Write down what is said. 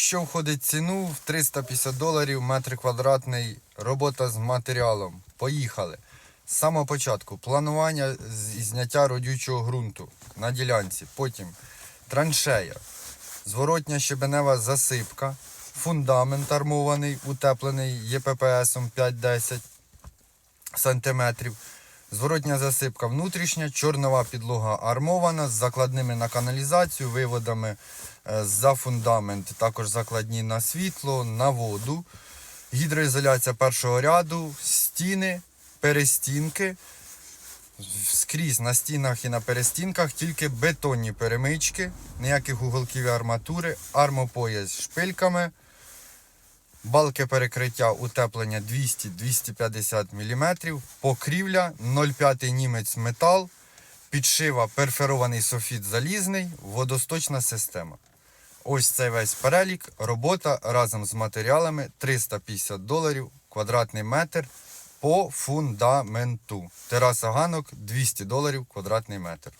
Що входить в ціну в 350 доларів метр квадратний робота з матеріалом. Поїхали. З самого початку планування і зняття родючого ґрунту на ділянці. Потім траншея, зворотня щебенева засипка, фундамент армований, утеплений ЄППСом 5-10 сантиметрів. Зворотня засипка внутрішня, чорнова підлога армована з закладними на каналізацію, виводами е, за фундамент, також закладні на світло, на воду. Гідроізоляція першого ряду, стіни, перестінки. Скрізь на стінах і на перестінках тільки бетонні перемички, ніяких уголків і арматури, армопояс шпильками. Балки перекриття утеплення 200-250 мм, покрівля 0,5 німець метал, підшива перферований софіт залізний, водосточна система. Ось цей весь перелік, робота разом з матеріалами 350 доларів квадратний метр по фундаменту. Тераса ганок 200 доларів квадратний метр.